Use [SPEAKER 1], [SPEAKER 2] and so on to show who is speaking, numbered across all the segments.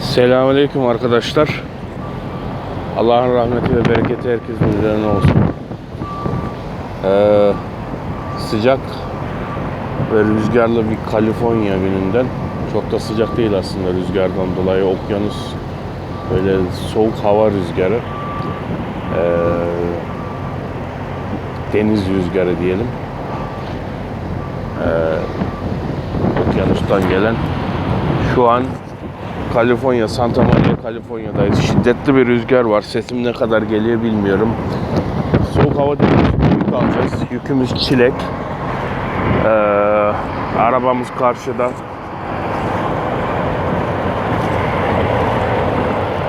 [SPEAKER 1] Selamünaleyküm arkadaşlar. Allah'ın rahmeti ve bereketi herkesin üzerine olsun. Ee, sıcak ve rüzgarlı bir Kaliforniya gününden çok da sıcak değil aslında rüzgardan dolayı okyanus böyle soğuk hava rüzgarı ee, deniz rüzgarı diyelim ee, okyanustan gelen şu an Kaliforniya, Santa Monica, Kaliforniya'dayız. Şiddetli bir rüzgar var. Sesim ne kadar geliyor bilmiyorum. Soğuk hava demiş. Yük alacağız. Yükümüz çilek. Ee, arabamız karşıda.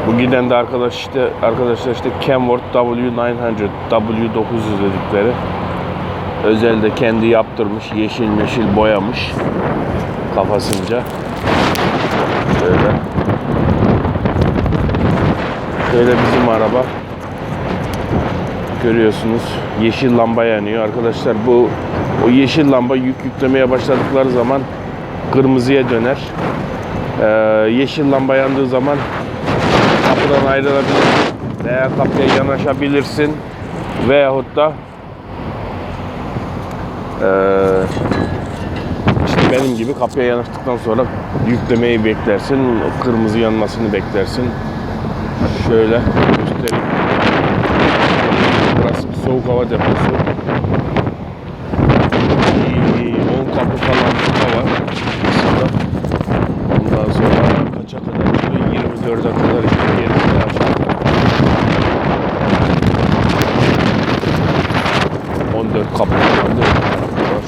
[SPEAKER 1] Bu giden de arkadaş işte arkadaşlar işte Kenworth W900 W900 dedikleri. Özel de kendi yaptırmış, yeşil meşil boyamış kafasınca. Şöyle. Şöyle bizim araba. Görüyorsunuz yeşil lamba yanıyor. Arkadaşlar bu o yeşil lamba yük yüklemeye başladıkları zaman kırmızıya döner. Ee, yeşil lamba yandığı zaman kapıdan ayrılabilirsin veya kapıya yanaşabilirsin veyahut da işte benim gibi kapıya yanaştıktan sonra yüklemeyi beklersin. Kırmızı yanmasını beklersin. Şöyle göstereyim. Burası bir soğuk hava deposu. İyi, 10 kapı falan. Aslında. Ondan sonra kaça kadar gidiyor? 24'e kadar işte gerisi de aşağı. 14 kapı falan değil mi?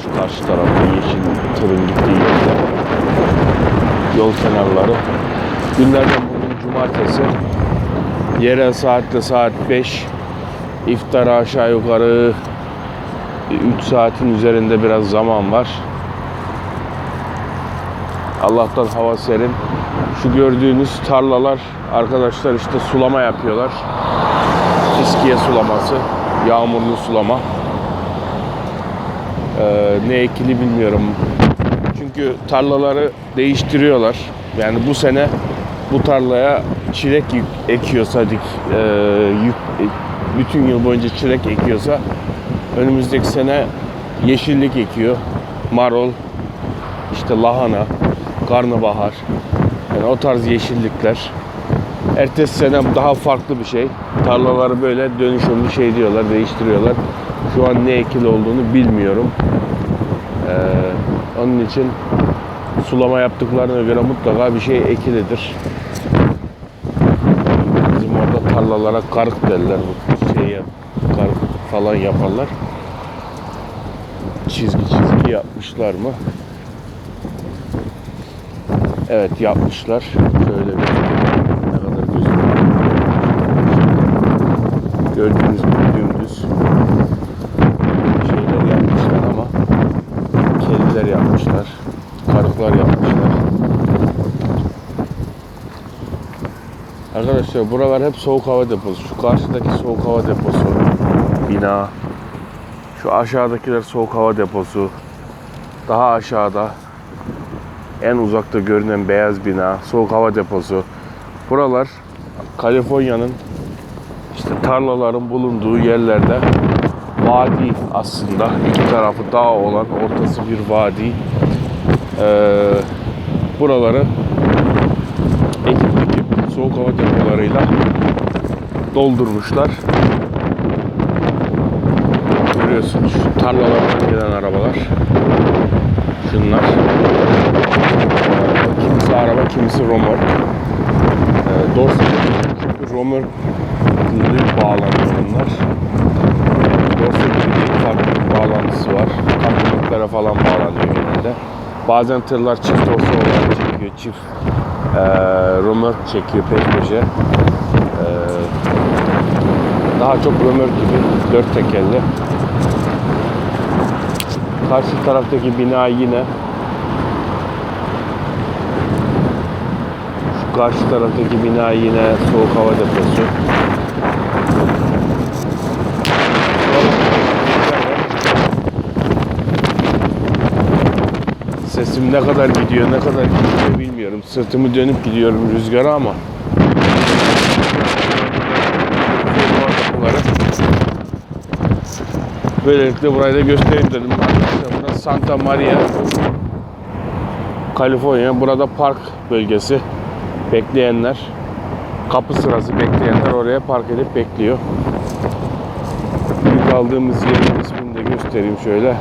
[SPEAKER 1] Şu karşı tarafta yeşil tırın gittiği yolda. Yol kenarları. Günlerden bugün cumartesi. Yerel saatte saat 5. İftara aşağı yukarı 3 saatin üzerinde biraz zaman var. Allah'tan hava serin. Şu gördüğünüz tarlalar arkadaşlar işte sulama yapıyorlar. Fiskiye sulaması, yağmurlu sulama. Ee, ne ekili bilmiyorum. Çünkü tarlaları değiştiriyorlar. Yani bu sene bu tarlaya çilek yük- ekiyorsa dik, e, yük, e, bütün yıl boyunca çilek ekiyorsa önümüzdeki sene yeşillik ekiyor. Marul, işte lahana, karnabahar. Yani o tarz yeşillikler. Ertesi sene daha farklı bir şey. Tarlaları böyle dönüşümlü şey diyorlar, değiştiriyorlar. Şu an ne ekili olduğunu bilmiyorum. Ee, onun için sulama yaptıklarına göre mutlaka bir şey ekilidir. Bizim orada tarlalara karık derler. Şeye karık falan yaparlar. Çizgi çizgi yapmışlar mı? Evet yapmışlar. Şöyle bir ne kadar gözüküyor. Gördüğünüz gibi dümdüz şeyler yapmışlar ama kediler yapmışlar. Karıklar yapmışlar. Arkadaşlar buralar hep soğuk hava deposu. Şu karşıdaki soğuk hava deposu bina. Şu aşağıdakiler soğuk hava deposu. Daha aşağıda en uzakta görünen beyaz bina soğuk hava deposu. Buralar Kaliforniya'nın işte tarlaların bulunduğu yerlerde vadi aslında. iki tarafı dağ olan ortası bir vadi. Ee, buraları soğuk hava depolarıyla doldurmuşlar. Görüyorsunuz tarlalardan gelen arabalar. Şunlar. Kimisi araba, kimisi romor. Ee, Dorset çünkü romor bağlanıyor bunlar. Dorset'in farklı bir bağlantısı var. Kamyonetlere falan bağlanıyor genelde. Bazen tırlar çift dorse olarak çekiyor, çift e, römork çekiyor peş peşe. E, daha çok römork gibi dört tekerli. Karşı taraftaki bina yine şu karşı taraftaki bina yine soğuk hava deposu. Sesim ne kadar gidiyor, ne kadar gidiyor bilmiyorum. Sırtımı dönüp gidiyorum rüzgara ama. Böylelikle burayı da göstereyim dedim. Burası Santa Maria, Kaliforniya. Burada park bölgesi. Bekleyenler, kapı sırası bekleyenler oraya park edip bekliyor. İlk aldığımız yerin ismini de göstereyim şöyle.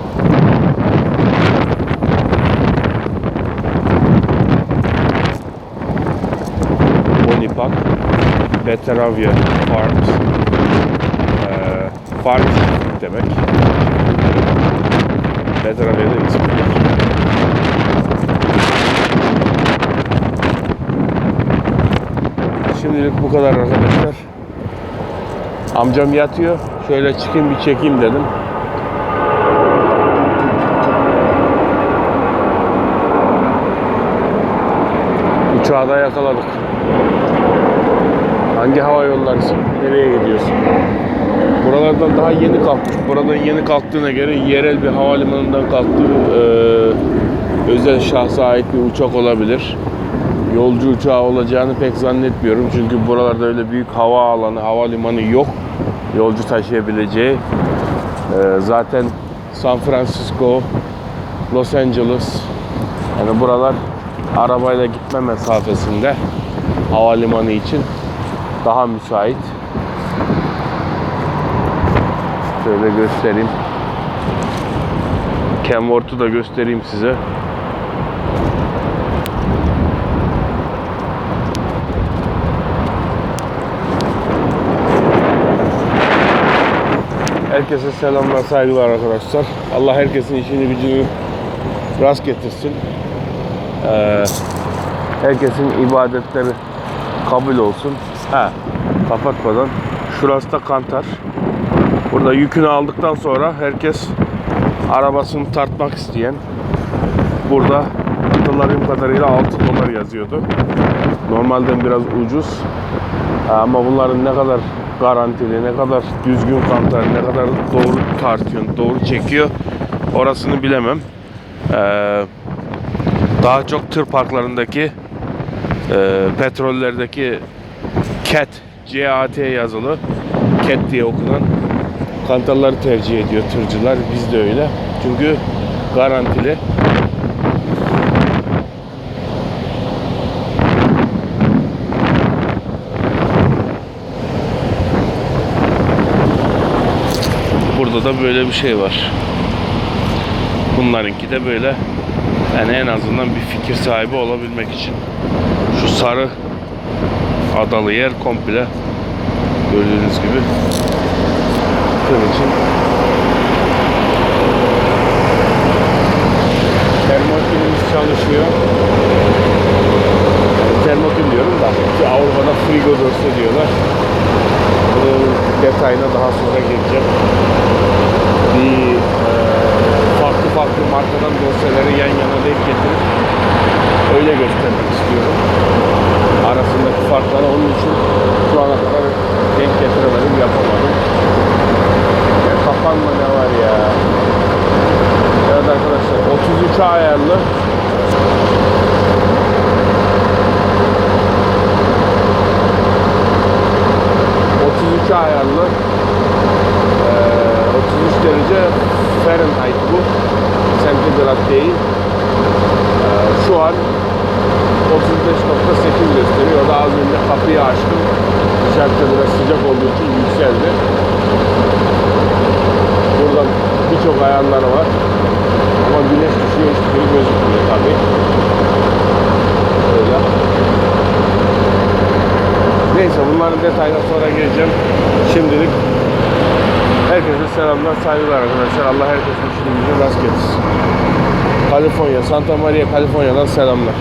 [SPEAKER 1] Bonipak, Betaravia Farms. Ee, farm demek. Betaravia'da ismidir. Şimdilik bu kadar arkadaşlar. Amcam yatıyor. Şöyle çıkayım bir çekeyim dedim. Uçağı da yakaladık. Hangi hava yolları? Nereye gidiyorsun? Buralardan daha yeni kalkmış. Buradan yeni kalktığına göre yerel bir havalimanından kalktığı e, özel şahsa ait bir uçak olabilir. Yolcu uçağı olacağını pek zannetmiyorum. Çünkü buralarda öyle büyük hava alanı, havalimanı yok. Yolcu taşıyabileceği. E, zaten San Francisco, Los Angeles yani buralar arabayla gitme mesafesinde havalimanı için daha müsait. Şöyle göstereyim. Kenworth'u da göstereyim size. Herkese selamlar, saygılar arkadaşlar. Allah herkesin işini gücünü rast getirsin. Ee, herkesin ibadetleri kabul olsun. Ha, kapatmadan. Şurası da kantar. Burada yükünü aldıktan sonra herkes arabasını tartmak isteyen burada hatırladığım kadarıyla 6 dolar yazıyordu. Normalden biraz ucuz. Ama bunların ne kadar garantili, ne kadar düzgün kantar, ne kadar doğru tartıyor, doğru çekiyor orasını bilemem. Ee, daha çok tır parklarındaki e, petrollerdeki CAT, CAT yazılı CAT diye okunan kantarları tercih ediyor tırcılar. Biz de öyle. Çünkü garantili. Burada da böyle bir şey var. Bunlarınki de böyle. Yani en azından bir fikir sahibi olabilmek için. Şu sarı adalı yer komple gördüğünüz gibi tır için çalışıyor. Termokil diyorum da Avrupa'da frigo diyorlar. Bunun detayına daha sonra geleceğim. Bir e, farklı farklı markadan dosyaları yan yana denk getirip öyle göstermek istiyorum. Arasındaki farkları onun için şu ana kadar denk getiremedim, yapamadım. Ya kapanma ne var ya. Evet arkadaşlar 33 ayarlı ...33 ayarlı... eee, ...33 derece Fahrenheit bu... ...santigrat değil... Eee, ...şu an... ...35.8 gösteriyor... ...daha az önce kapıyı açtım... ...dışarıda biraz sıcak olduğu için yükseldi... Burada birçok ayarları var... ...ama güneş düşüyor hiçbiri gözükmüyor tabii... Öyle... Neyse bunların detayına sonra geleceğim. Şimdilik herkese selamlar, saygılar arkadaşlar. Allah herkesin işini gücünü rast getirsin. Kaliforniya, Santa Maria, Kaliforniya'dan selamlar.